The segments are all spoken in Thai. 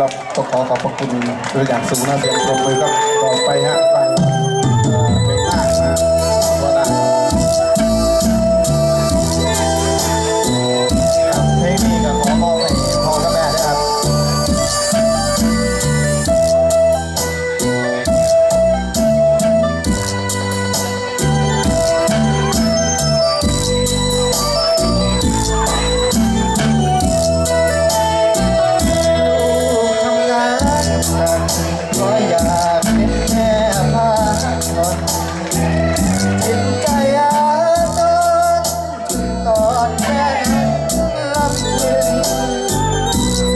ครับก็ขอขอบพระคุณโดยอย่างสูงนะเสียงปรบมือครับต่อไปฮะ เพราะอยากเป็นแม่พาชนจิตใจอาทรตอนแค่นั้นลำพึง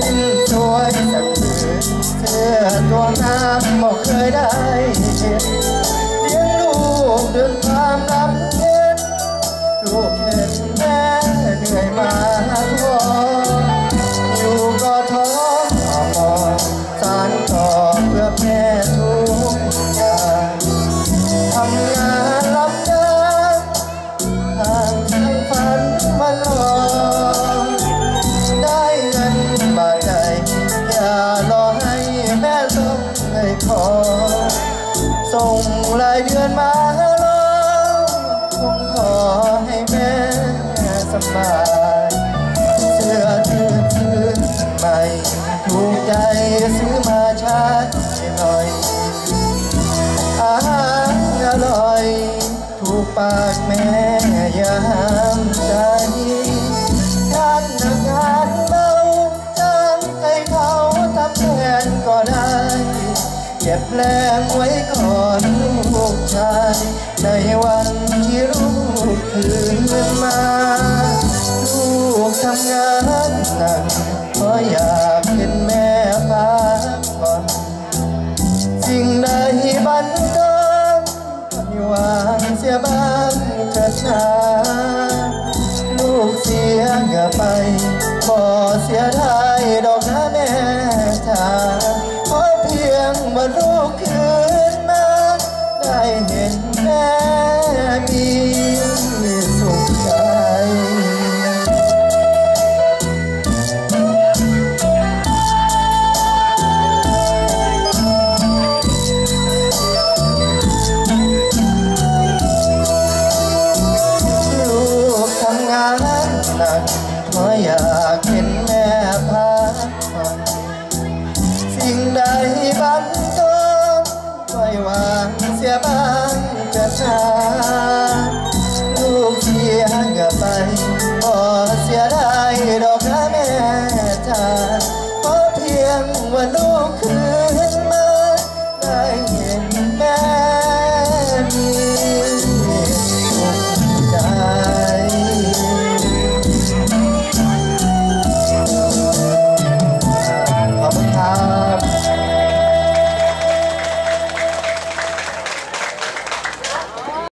สิ้นช่วยสักคืนเสื้อตัวน้ำบอกเคยได้ รายเดือนมาแล้วคงขอให้แม่สบายเสื้อถือถือใหม่ถูกใจซื้อมาใช้หน่อยอาหารอร่อย ถูกปากแม่ยา เก็บแรงไว้ก่อนลูกชาย ในวันที่ลูกคืนมา ลูกทำงานหนักเพราะอยากเป็นแม่พักผ่อนสิ่งใดบันเทิมีวางเสียบ้างเถิชาย รู้ทำงานหนักเพราะอยาก